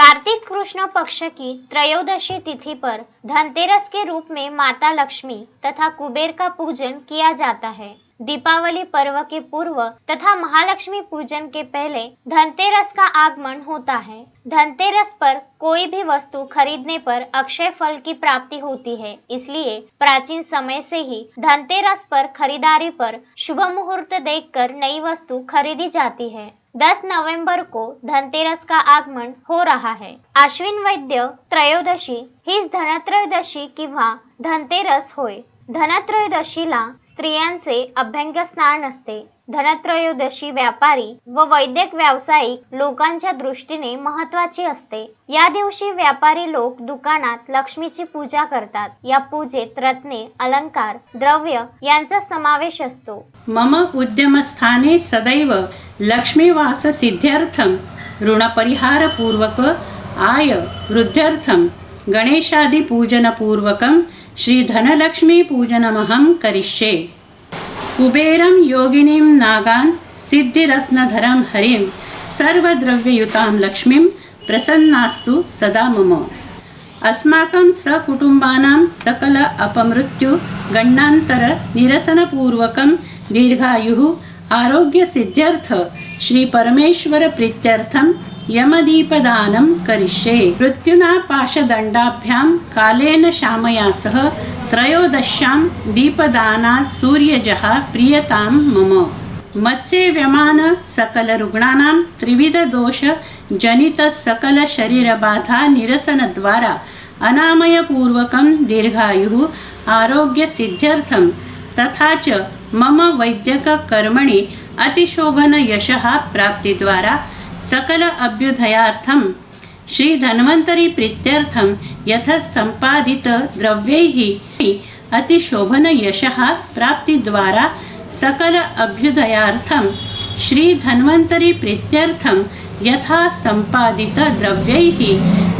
कार्तिक कृष्ण पक्ष की त्रयोदशी तिथि पर धनतेरस के रूप में माता लक्ष्मी तथा कुबेर का पूजन किया जाता है। दीपावली पर्व के पूर्व तथा महालक्ष्मी पूजन के पहले धनतेरस का आगमन होता है। धनतेरस पर कोई भी वस्तु खरीदने पर अक्षय फल की प्राप्ति होती है। इसलिए प्राचीन समय से ही धनतेरस पर खरीदारी पर शुभ मुहूर्त देखकर नई वस्तु खरीदी जाती है। 10 नवंबर को धनतेरस का आगमन हो रहा है। आश्विन वैद्य त्रयोदशी हीच धनत्रयोदशी किंवा धनतेरस होय धनत्रयोदशीला स्त्रियांचे अभ्यंग स्नान असते. धनत्रयोदशी व्यापारी व वैद्यक व्यावसायिक लोकांच्या दृष्टीने महत्वाची असते. या दिवशी व्यापारी लोक दुकानात लक्ष्मीची पूजा करतात. या पूजेत रत्ने अलंकार द्रव्य यांचा समावेश असतो. मम उद्यमस्थाने सदैव लक्ष्मीवास लक्ष्मीवाससिद्ध्यर्थं ऋणपरिहारपूर्वक आय वृद्ध्यर्थं गणेशादिपूजनपूर्वकं श्रीधनलक्ष्मीपूजनमहं करिष्ये। कुबेरं योगिनीं नागान् सिद्धिरत्नधरं हरिं सर्वद्रव्ययुतां लक्ष्मीं प्रसन्नास्तु सदा मम। अस्माकं सकुटुम्बानां सकल अपमृत्यु गण्णान्तरनिरसनपूर्वकं दीर्घायुः आरोग्यसिद्ध्यर्थ श्रीपरमेश्वरप्रीत्यर्थं यमदीपदानं करिष्ये। मृत्युना पाशदण्डाभ्यां कालेन शामया सह त्रयोदश्यां दीपदानात् सूर्यजः प्रियतां मम। मत्स्यव्यमान सकलरुग्णानां त्रिविधदोषजनितसकलशरीरबाधा निरसनद्वारा अनामयपूर्वकं दीर्घायुः आरोग्यसिद्ध्यर्थं तथा च मम वैद्यककर्मणि अतिशोभनयशः प्राप्तिद्वारा सकल अभ्युदयार्थं श्रीधन्वन्तरिप्रीत्यर्थं यथ सम्पादितद्रव्यैः अतिशोभनयशः प्राप्तिद्वारा सकल अभ्युदयार्थं श्रीधन्वन्तरिप्रीत्यर्थं यथा सम्पादितद्रव्यैः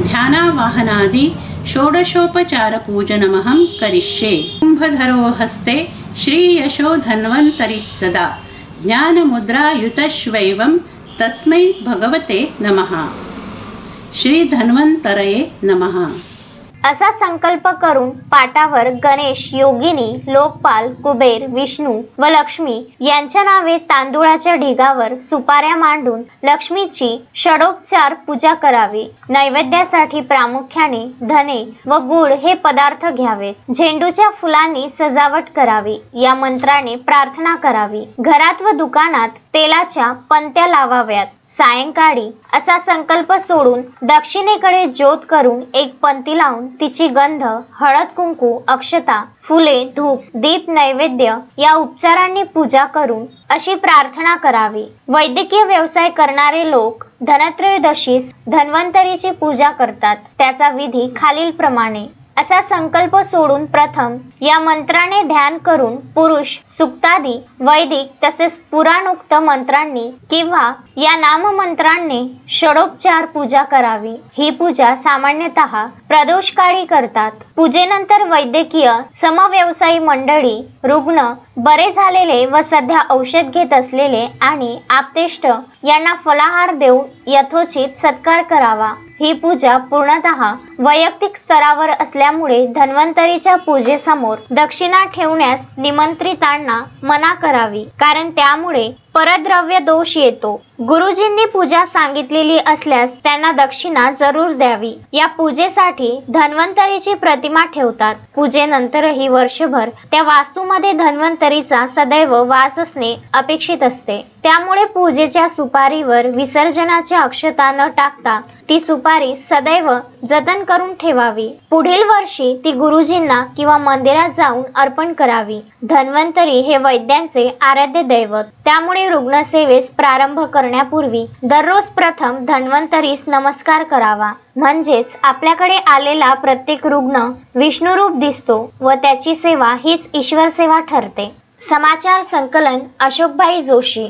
ध्यानावाहनादि षोडशोपचारपूजनमहं करिष्ये। कुम्भधरो हस्ते श्रीयशो धन्वन्तरिः सदा। ज्ञानमुद्रायुतश्वैवं तस्मै भगवते नमः. श्रीधन्वन्तरये नमः. असा संकल्प करून पाटावर गणेश योगिनी लोकपाल कुबेर विष्णू व लक्ष्मी यांच्या नावे तांदुळाच्या ढिगावर सुपाऱ्या मांडून लक्ष्मीची षडोपचार पूजा करावी. नैवेद्यासाठी प्रामुख्याने धने व गुळ हे पदार्थ घ्यावेत झेंडूच्या फुलांनी सजावट करावी. या मंत्राने प्रार्थना करावी. घरात व दुकानात तेलाच्या पंत्या लावाव्यात. सायंकाळी असा संकल्प सोडून दक्षिणेकडे ज्योत करून एक पंती लावून तिची गंध हळद कुंकू अक्षता फुले धूप दीप नैवेद्य या उपचारांनी पूजा करून अशी प्रार्थना करावी. वैद्यकीय व्यवसाय करणारे लोक धनत्रयोदशीस धन्वंतरीची पूजा करतात. त्याचा विधी खालील प्रमाणे असा संकल्प सोडून प्रथम या मंत्राने ध्यान करून पुरुष सुक्तादी वैदिक तसेच पुराणोक्त मंत्रांनी किंवा या नाममंत्रांनी षडोपचार पूजा करावी. ही पूजा सामान्यतः प्रदोषकाळी करतात. पूजेनंतर वैद्यकीय समव्यवसायी मंडळी रुग्ण बरे झालेले व सध्या औषध घेत असलेले आणि आपतेष्ट यांना फलाहार देऊन यथोचित सत्कार करावा. ही पूजा पूर्णतः वैयक्तिक स्तरावर असल्यामुळे धन्वंतरीच्या पूजेसमोर दक्षिणा ठेवण्यास निमंत्रितांना मना करावी. कारण त्यामुळे परद्रव्य दोष येतो. गुरुजींनी पूजा सांगितलेली असल्यास त्यांना दक्षिणा जरूर द्यावी. या पूजेसाठी धन्वंतरीची प्रतिमा ठेवतात. पूजेनंतरही वर्षभर त्या वास्तूमध्ये धन्वंतरीचा सदैव वास असणे अपेक्षित असते. त्यामुळे पूजेच्या सुपारीवर विसर्जनाच्या अक्षता न टाकता ती सुपारी सदैव जतन करून ठेवावी. पुढील वर्षी ती गुरुजींना किंवा मंदिरात जाऊन अर्पण करावी. धन्वंतरी हे वैद्यांचे आराध्य दैवत. त्यामुळे रुग्णसेवेस प्रारंभ करण्यापूर्वी दररोज प्रथम धन्वंतरीस नमस्कार करावा. म्हणजेच आपल्याकडे आलेला प्रत्येक रुग्ण विष्णुरूप दिसतो व त्याची सेवा हीच ईश्वर सेवा ठरते. समाचार संकलन अशोकभाई जोशी.